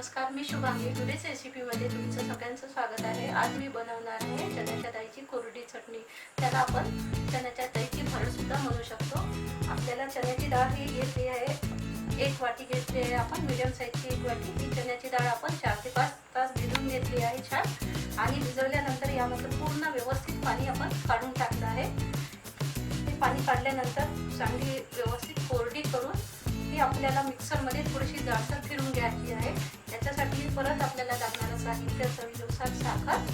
नमस्कार मी शुभांगी. टुडेच रेसिपीमध्ये तुमचं सगळ्यांचं स्वागत आहे. आज मी बनवणार आहे चण्याच्या दाईची कोरडी चटणी. त्याला आपण चण्याच्या डाळीची भरडसुद्धा म्हणू शकतो. आपल्याला चण्याची डाळ ही घेतली आहे. एक वाटी घेतली आहे आपण मिडियम साईजची एक वाटी. ही चण्याची डाळ आपण चार ते पाच तास भिजवून घेतली आहे छान. आणि भिजवल्यानंतर यामध्ये पूर्ण व्यवस्थित पाणी आपण काढून टाकलं आहे. हे पाणी काढल्यानंतर चांगली व्यवस्थित कोरडी करून आपल्याला मिक्सरमध्ये थोडीशी जाडसर फिरून घ्यायची आहे. त्याच्यासाठी परत आपल्याला लागणारं साहित्य चवीनुसार साखर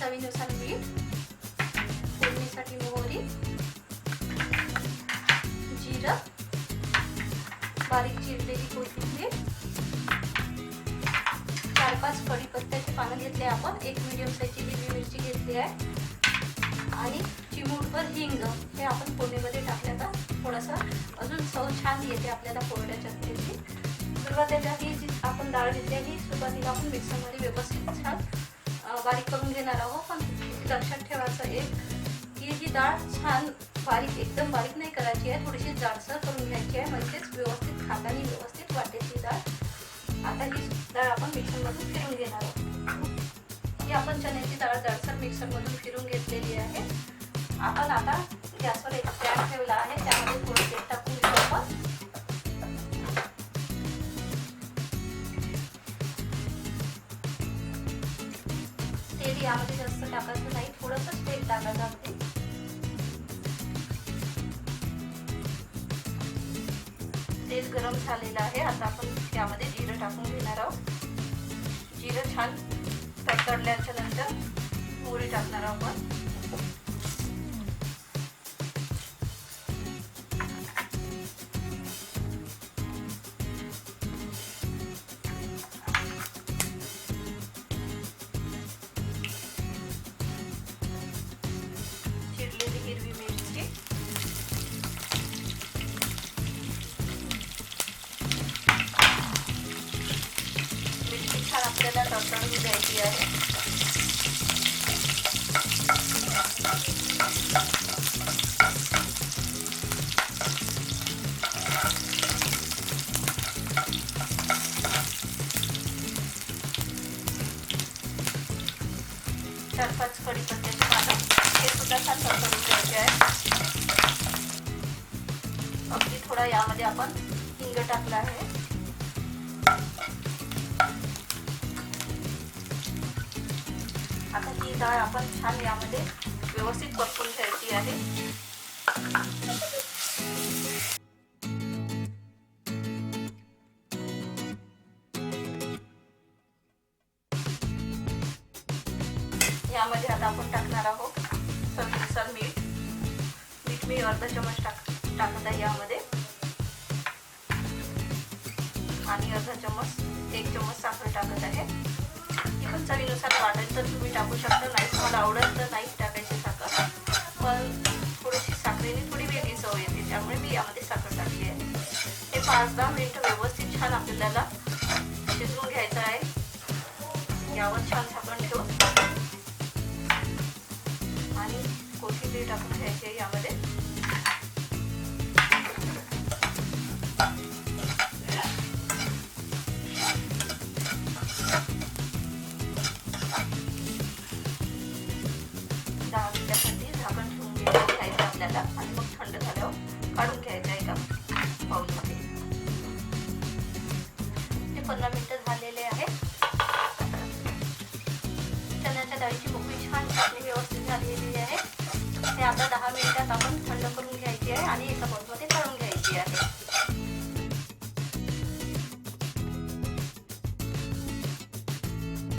चवीनुसार मीठ फोडणीसाठी मोहरी जिरं बारीक चिरलेली कोथिंबीर चार पाच कढीपत्त्याचे पानं घेतले आपण. एक मिडियम साईजची हिरवी मिरची घेतली आहे. आणि चिमूटभर हिंग हे आपण फोडणीमध्ये टाकल्याचा थोडासा अजून चव छान येते आपल्याला कोरड्या चटणीची. सुरुवातीला ही जी आपण डाळ घेतली आहे ही सुरुवातीला आपण मिक्सरमध्ये व्यवस्थित छान बारीक करून घेणार आहोत. पण लक्षात ठेवायचं एक की ही डाळ छान बारीक एकदम बारीक नाही करायची आहे. थोडीशी जाडसर करून घ्यायची आहे. म्हणजेच व्यवस्थित खाताना व्यवस्थित वाटेल डाळ. आता ही डाळ आपण मिक्सरमधून फिरून घेणार आहोत. ही आपण चण्याची डाळ जाडसर मिक्सरमधून फिरून घेतलेली आहे. आपण आता गॅसवर एक पॅन ठेवला आहे. त्यामध्ये थोडं तेल टाकून घेऊ आपण. तेल यामध्ये जास्त टाकायचं नाही. थोडंसं तेल टाकायचं अगदी तेल गरम झालेलं आहे. आता आपण त्यामध्ये जिरं टाकून घेणार आहोत. जिरं छान तडतडल्याच्या नंतर मोहरी टाकणार आहोत आपण. आपल्याला तडतडून घ्यायची आहे. चार पाच कढीपत्त्याचे पानं हे सुद्धा छान तडतडून घ्यायचे आहे अगदी थोडा यामध्ये आपण हिंग टाकला आहे. आता ही डाळ आपण छान यामध्ये व्यवस्थित परतून घ्यायची आहे. यामध्ये आता आपण टाकणार आहोत सर मीठ. मीठ मी अर्धा चमच टाक टाकत आहे यामध्ये. आणि अर्धा चमच एक चमच साखर टाकत आहे. ती चवीनुसार वाटेल तर तुम्ही टाकू शकता. नाही तुम्हाला आवडत तर नाही टाकायची साखर. पण थोडीशी साखरेने थोडी वेगळी चव येते त्यामुळे मी यामध्ये साखर टाकली आहे. हे पाच दहा मिनिटं व्यवस्थित छान आपल्याला शिजवून घ्यायचं आहे. यावर छान झाकण ठेवून आणि कोथिंबीर टाकून घ्यायची आहे यामध्ये. घ्यायचं आणि मग थंड झाल्यावर काढून घ्यायचं आहे का? बाउलमध्ये ते पंधरा मिनटं झालेले आहे चण्याच्या डाळीची मोकळी छान चटणी व्यवस्थित झालेली आहे. ते आता दहा मिनिटात आपण थंड करून घ्यायची आहे आणि एक बघून